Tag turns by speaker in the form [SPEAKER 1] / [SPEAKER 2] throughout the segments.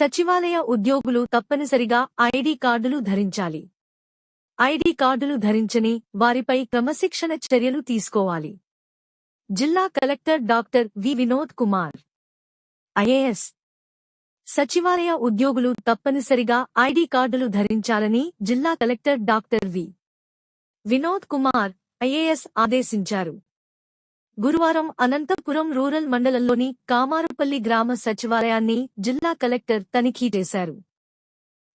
[SPEAKER 1] సచివాలయ ఉద్యోగులు తప్పనిసరిగా ఐడి కార్డులు ధరించాలి. ఐడి కార్డులు ధరించని వారిపై క్రమశిక్షణ చర్యలు తీసుకోవాలి. జిల్లా collector doctor V Vinod Kumar. IAS. సచివాలయ ఉద్యోగులు తప్పనిసరిగా ఐడి కార్డులు ధరించాలని జిల్లా collector doctor V. Vinod Kumar IAS ఆదేశించారు. గురువారం అనంతపురం రూరల్ మండలంలోని కామారపల్లి గ్రామ సచివాలయాన్ని జిల్లా కలెక్టర్ తనిఖీ చేశారు.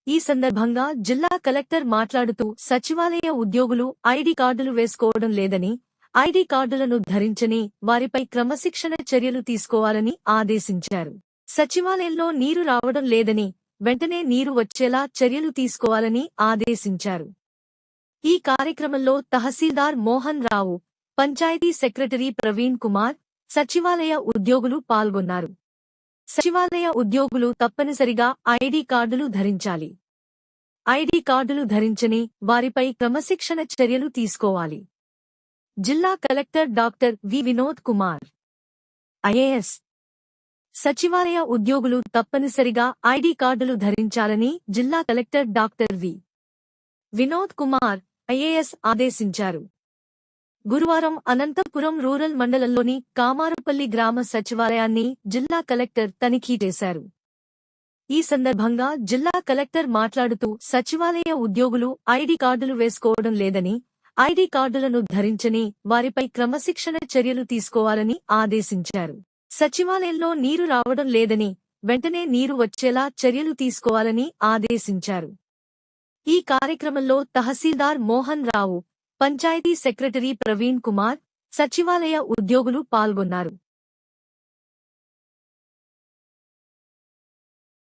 [SPEAKER 1] ఈ సందర్భంగా జిల్లా కలెక్టర్ మాట్లాడుతూ సచివాలయ ఉద్యోగులు ఐడి కార్డులు వేసుకోవడం లేదని ఐడి కార్డులను ధరించని వారిపై క్రమశిక్షణ చర్యలు తీసుకోవాలని ఆదేశించారు. సచివాలయంలో నీరు రావడం లేదని వెంటనే నీరు వచ్చేలా చర్యలు తీసుకోవాలని ఆదేశించారు. ఈ కార్యక్రమంలో తహసీల్దార్ మోహన్ రావు పంచాయతీ సెక్రటరీ ప్రవీణ్ కుమార్ సచివాలయ ఉద్యోగులు పాల్గొన్నారు. సచివాలయ ఉద్యోగులు తప్పనిసరిగా ఐడి కార్డులు ధరించాలి. ఐడి కార్డులు ధరించని వారిపై క్రమశిక్షణ చర్యలు తీసుకోవాలి. జిల్లా collector doctor V. Vinod Kumar IAS. సచివాలయ ఉద్యోగులు తప్పనిసరిగా ఐడి కార్డులు ధరించాలని జిల్లా collector doctor V. Vinod Kumar IAS ఆదేశించారు. గురువారం అనంతపురం రూరల్ మండలంలోని కామారపల్లి గ్రామ సచివాలయాన్ని జిల్లా కలెక్టర్ తనిఖీ చేశారు. ఈ సందర్భంగా జిల్లా కలెక్టర్ మాట్లాడుతూ సచివాలయ ఉద్యోగులు ఐడి కార్డులు వేసుకోవడం లేదని ఐడి కార్డులను ధరించని వారిపై క్రమశిక్షణ చర్యలు తీసుకోవాలని ఆదేశించారు. సచివాలయంలో నీరు రావడం లేదని వెంటనే నీరు వచ్చేలా చర్యలు తీసుకోవాలని ఆదేశించారు. ఈ కార్యక్రమంలో తహసీల్దార్ మోహన్ రావు పంచాయతీ సెక్రటరీ ప్రవీణ్ కుమార్ సచివాలయ ఉద్యోగులు పాల్గొన్నారు.